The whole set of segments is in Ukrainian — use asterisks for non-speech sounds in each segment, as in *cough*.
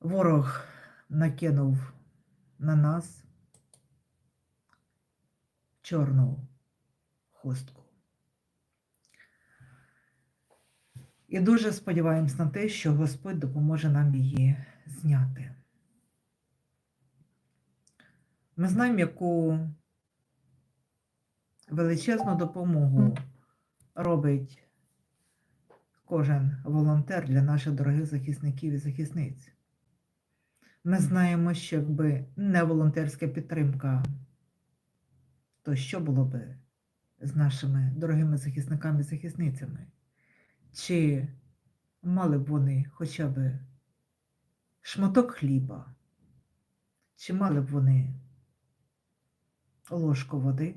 Ворог накинув на нас чорну хустку. І дуже сподіваємось на те, що Господь допоможе нам її зняти. Ми знаємо, яку величезну допомогу робить кожен волонтер для наших дорогих захисників і захисниць. Ми знаємо, що якби не волонтерська підтримка, то що було би з нашими дорогими захисниками і захисницями? Чи мали б вони хоча б шматок хліба? Чи мали б вони ложку води?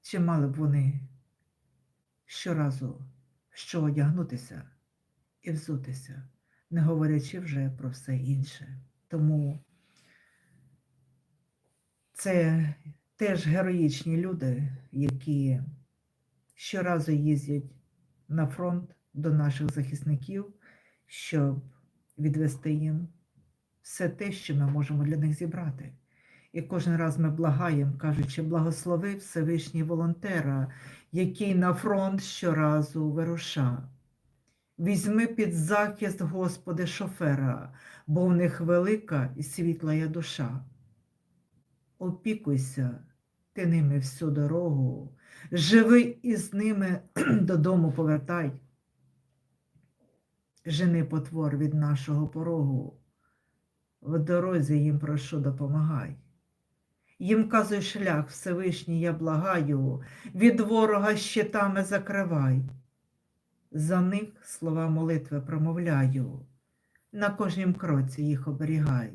Чи мали б вони щоразу що одягнутися і взутися, не говорячи вже про все інше. Тому це теж героїчні люди, які щоразу їздять на фронт до наших захисників, щоб відвести їм все те, що ми можемо для них зібрати. І кожен раз ми благаємо, кажучи, благослови Всевишній волонтера, який на фронт щоразу вируша. Візьми під захист, Господи, шофера, бо в них велика і світла є душа. Опікуйся ти ними всю дорогу, живи із ними *clears throat* додому повертай. Жени потвор від нашого порогу, в дорозі їм прошу допомагай. Їм казуй шлях Всевишній, я благаю, від ворога щитами закривай. За них слова молитви промовляю, на кожнім кроці їх оберігай.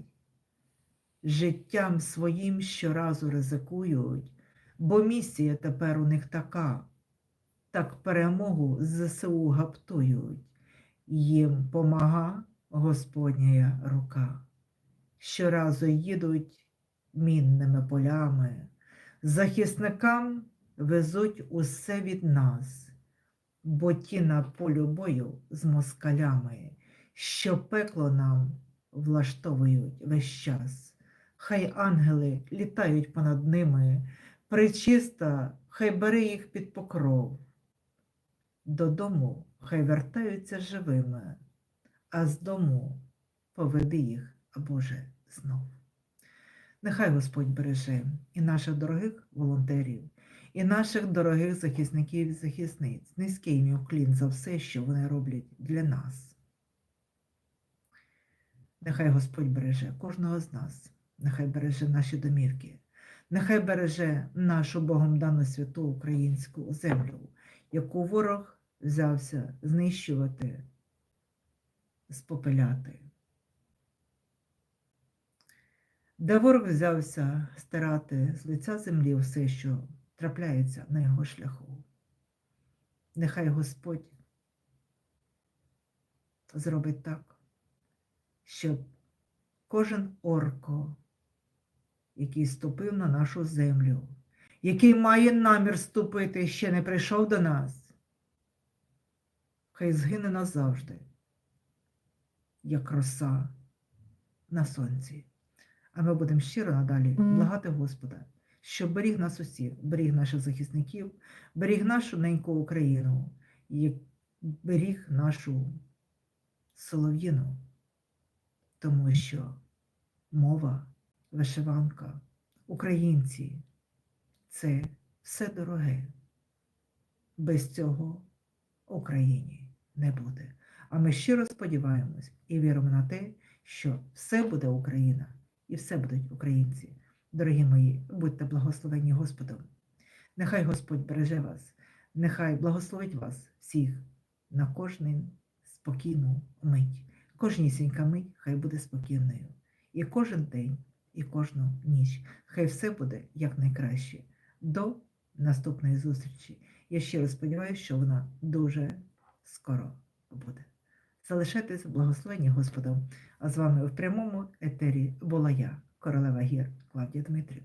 Життям своїм щоразу ризикують, бо місія тепер у них така, так перемогу з ЗСУ гаптують, їм помага Господня рука. Щоразу їдуть мінними полями, захисникам везуть усе від нас, бо ті на полю бою з москалями, що пекло нам влаштовують весь час. Хай ангели літають понад ними, причиста, хай бере їх під покров. Додому хай вертаються живими, а з дому поведи їх, Боже, знов. Нехай Господь береже і наших дорогих волонтерів, і наших дорогих захисників і захисниць. Низький їм уклін за все, що вони роблять для нас. Нехай Господь береже кожного з нас, нехай береже наші домівки, нехай береже нашу Богом дану святу українську землю, яку ворог взявся знищувати, спопиляти де ворог взявся стирати з лиця землі все, що трапляється на його шляху. Нехай Господь зробить так, щоб кожен орко, який ступив на нашу землю, який має намір ступити, ще не прийшов до нас, хай згине назавжди, як роса на сонці. А ми будемо щиро надалі благати Господа, щоб беріг нас усіх, беріг наших захисників, беріг нашу неньку Україну, і беріг нашу солов'їну, тому що мова, вишиванка, українці це все дороге. Без цього Україні не буде. А ми щиро сподіваємось і віримо на те, що все буде Україна і все будуть українці. Дорогі мої, будьте благословені Господом. Нехай Господь береже вас, нехай благословить вас всіх на кожний спокійну мить. Кожнісінька мить хай буде спокійною. І кожен день, і кожну ніч. Хай все буде якнайкраще. До наступної зустрічі. Я щиро сподіваюся, що вона дуже скоро буде. Залишайтесь благословені Господом. А з вами в прямому етері була я, королева гір Клавдія Дмитрів.